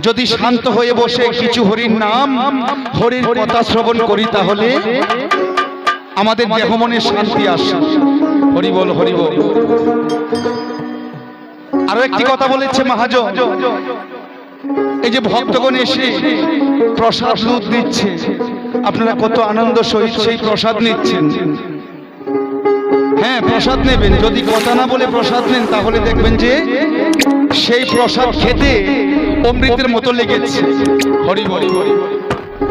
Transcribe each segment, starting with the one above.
যদি শান্ত হয়ে বসে কিছু হরির নাম হরির কথা শ্রবণ করি তাহলে আমাদের দেহ মনে শান্তি আসে। হরি বল হরি বল। আরও একটি কথা বলেছে মহাজন। এই যে ভক্তগণ এসে প্রসাদ দুধ দিচ্ছে। আপনারা কত আনন্দ সহিত সেই প্রসাদ নিচ্ছেন। হ্যাঁ প্রসাদ নেবেন। যদি কথা না বলে প্রসাদ নেন তাহলে দেখবেন যে সেই প্রসাদ খেতে অমৃতের মতো লেগেছে। হরি হরি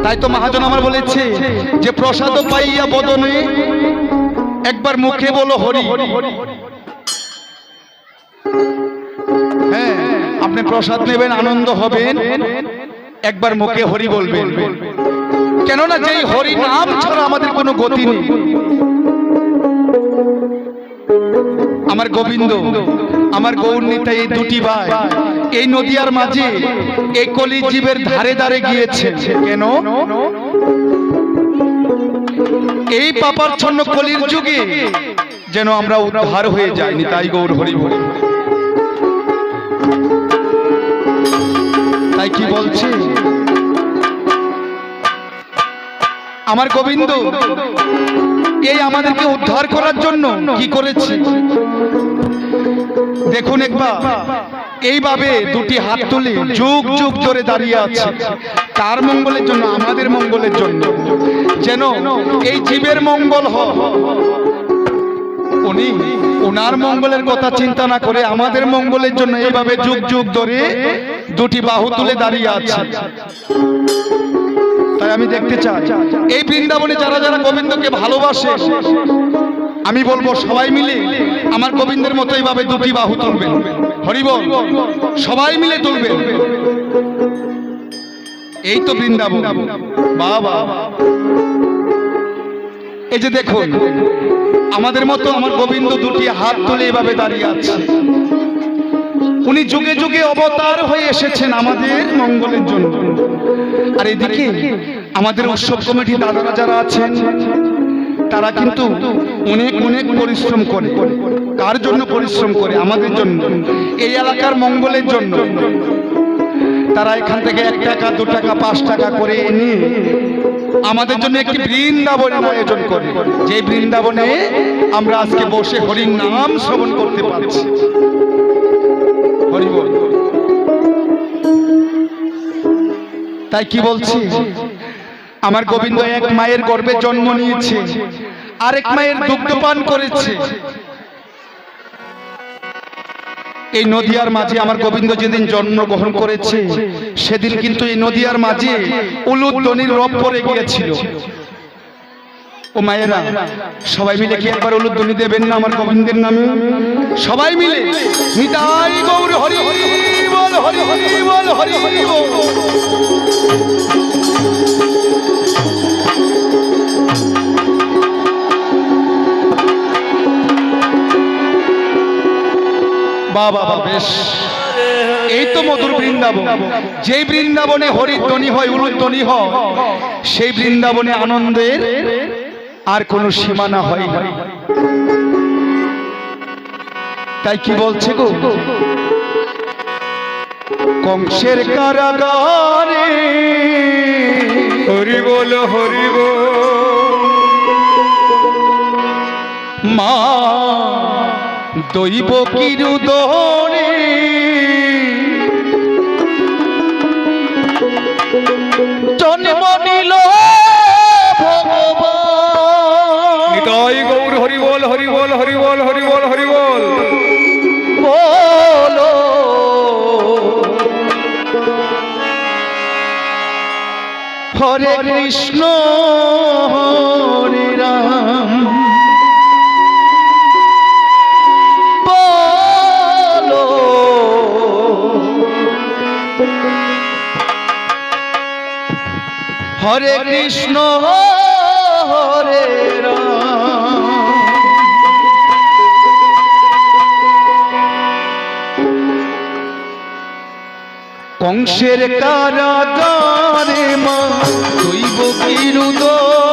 তাই তো মহাজন আমার বলেছে যে প্রসাদ পাইয়া বদনে একবার মুখে বলো হরি। হ্যাঁ আপনি প্রসাদ নেবেন, আনন্দ হবেন, একবার মুখে হরি বলবেন। কেননা যেই হরি নাম ছাড়া আমাদের কোনো গতি নেই। আমার গোবিন্দ, আমার গৌরনীতা এই দুটি ভাই এই নদিয়ার মাঝে এই কলি জীবের ধারে ধারে গিয়েছে। কেন? এই পাপাচ্ছন্ন কলির যুগে যেন আমরা উদ্ধার হয়ে যাইনি, তাই গৌর হরি হরি তাই কি বলছে? আমার গোবিন্দ, এই আমাদেরকে উদ্ধার করার জন্য কি করেছে? দেখুন একবার। এইভাবে দুটি হাত তুলে যুগ যুগ ধরে দাঁড়িয়ে আছে। তার মঙ্গলের জন্য আমাদের মঙ্গলের জন্য। যেন এই জীবের মঙ্গল হয় উনি ওনার মঙ্গলের কথা চিন্তা না করে আমাদের মঙ্গলের জন্য এইভাবে যুগ যুগ ধরে দুটি বাহু তুলে দাঁড়িয়ে আছে। তাই আমি দেখতে চাই এই বৃন্দাবনে যারা যারা গোবিন্দকে ভালোবাসে আমি বলব সবাই মিলে আমার গোবিন্দের মতো এইভাবে দুটি বাহু তুলবেন। হরিবল, সবাই মিলে তুলবেন এই তো বৃন্দাবন। বাবা। এই যে দেখুন, আমাদের মতো আমার গোবিন্দ দুটি হাত তুলে এভাবে দাঁড়িয়ে আছে। উনি যুগে যুগে অবতার হয়ে এসেছেন আমাদের মঙ্গলের জন্য। আর এদিকে আমাদের উৎসব কমিটি দাদারা যারা আছেন তারা কিন্তু অনেক অনেক পরিশ্রম করে। কার জন্য পরিশ্রম করে? আমাদের জন্য। এই এলাকার মঙ্গলের জন্য। তারা এখান থেকে এক টাকা, দু টাকা, পাঁচ টাকা করে এনে আমাদের জন্য একটি বৃন্দাবনের আয়োজন করে। যে বৃন্দাবনে আমরা আজকে বসে হরির নাম শ্রবণ করতে পারছি। তাই কি বলছি? আমার গোবিন্দ এক মায়ের গর্ভে জন্ম নিয়েছে। আরেক মায়ের দুগ্ধপান করেছে। এই নদিয়ার মাঝে আমার গোবিন্দ যেদিন জন্মগ্রহণ করেছে সেদিন কিন্তু এই নদিয়ার মাঝে উলুধ্বনির রব পড়ে গিয়েছিল। ও মায়েরা সবাই মিলে কি একবার উলুধ্বনি দেবেন না আমার গোবিন্দের নামে? সবাই মিলে? নিতাই গৌর হরি হরি বল হরি হরি বল হরি হরি বল। বাবা বাবা বেশ। এই তো মধুর বৃন্দাবন। যেই বৃন্দাবনে হরির ধ্বনি হয় উলুর ধ্বনি হয় সেই বৃন্দাবনে আনন্দের আর কোনো সীমানা হয় না। তাই কি বলছে গো? কংসের কারাগারে হরি বল হরি বল। মা দৈব কিরুদরে জন্ম নিল ভগবান। নিতাই গৌর হরি বল হরি বল হরি বল হরি বল হরি বল বলো। হরে কৃষ্ণ। হরে কৃষ্ণ হরে কংসের কারাগারে মা দৈব কিরুদরে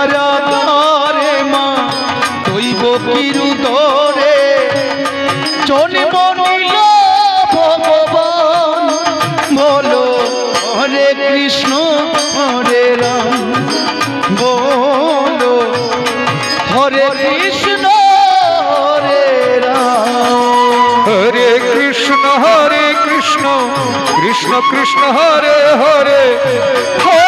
কৃষ্ণ হরে হরে। হরে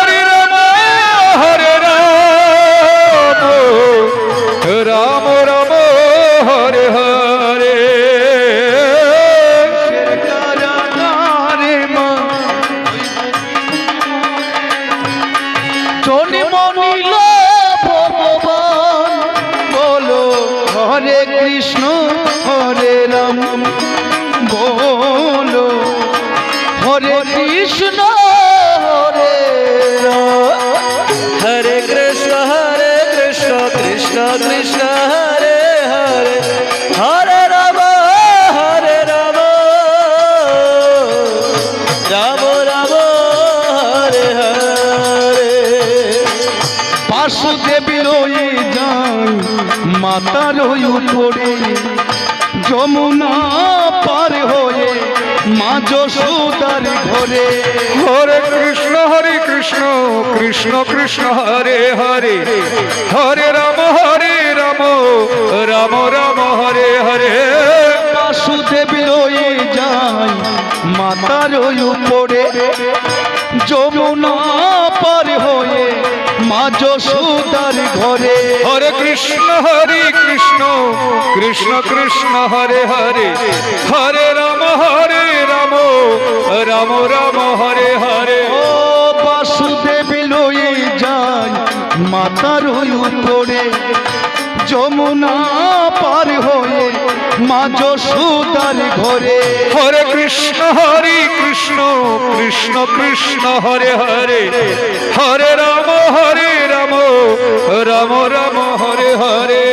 কৃষ্ণ হরে রাম। হরে কৃষ্ণ হরে কৃষ্ণ কৃষ্ণ কৃষ্ণ হরে হরে। হরে রাম হরে রাম। রাম রাম হরে হরে। বাসুদেব লয়ে যাই মাতার উপরে যমুনা পার হয়ে মা যশোদার ঘরে। হরে কৃষ্ণ হরে কৃষ্ণ কৃষ্ণ কৃষ্ণ হরে হরে। হরে রাম হরে রাম রাম রাম হরে হরে। বাসুদেব লয়ে যাই মাতার উপরে। যমুনা পার হয়ে মা যশোদার ঘরে। হরে কৃষ্ণ হরে কৃষ্ণ কৃষ্ণ কৃষ্ণ হরে হরে। হরে রাম হরে রাম রাম রাম হরে হরে। ও বাসুদেব লয়ে যাই মাতার উপরে যমুনা পার হয়ে মা যশোদার ঘরে। হরে কৃষ্ণ হরে কৃষ্ণ কৃষ্ণ কৃষ্ণ হরে হরে। হরে রাম হরে রাম রাম রাম হরে হরে।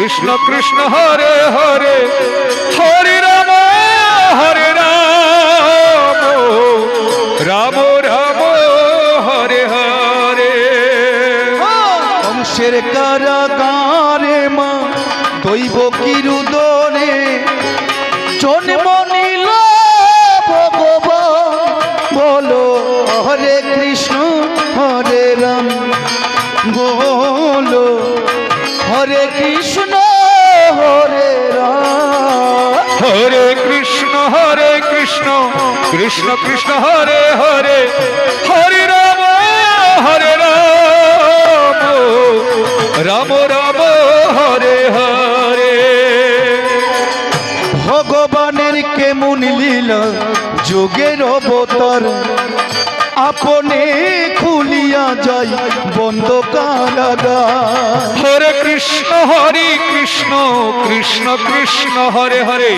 কৃষ্ণ কৃষ্ণ হরে হরে হরে রাম হরে রাম রাম রাম, হরে হরে। কংসের কারাগারে মা, দৈব কিরুদরে জন্ম নিল বলো, হরে কৃষ্ণ, হরে রাম, বলো হরে কৃষ্ণ হরে হরে কৃষ্ণ হরে কৃষ্ণ কৃষ্ণ কৃষ্ণ হরে হরে হরে রাম হরে রাম। রাম রাম হরে হরে। ভগবানের কেমন লীলা যোগের অবতার। আপনে খুলিয়া যাই বন্ধ কারাগার। হরে কৃষ্ণ হরে কৃষ্ণ কৃষ্ণ কৃষ্ণ হরে হরে।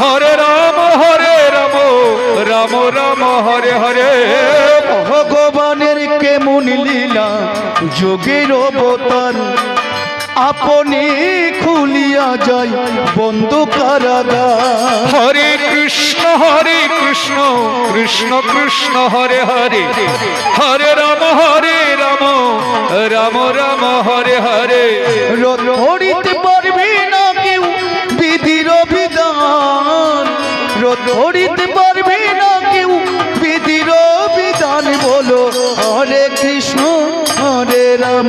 হরে রাম হরে রাম রাম রাম হরে হরে। ভগবানের কেমন লীলা যোগের অবতার আপনি খুলিয়া যাই বন্ধ কারাগার। হরে কৃষ্ণ হরে কৃষ্ণ কৃষ্ণ কৃষ্ণ হরে হরে। হরে রাম হরে রাম রাম রাম হরে হরে। ধরিতে পারবে না কেউ বিধির বিধান। ধরিতে পারবে না কেউ বিধির বিধান বলো হরে কৃষ্ণ হরে রাম।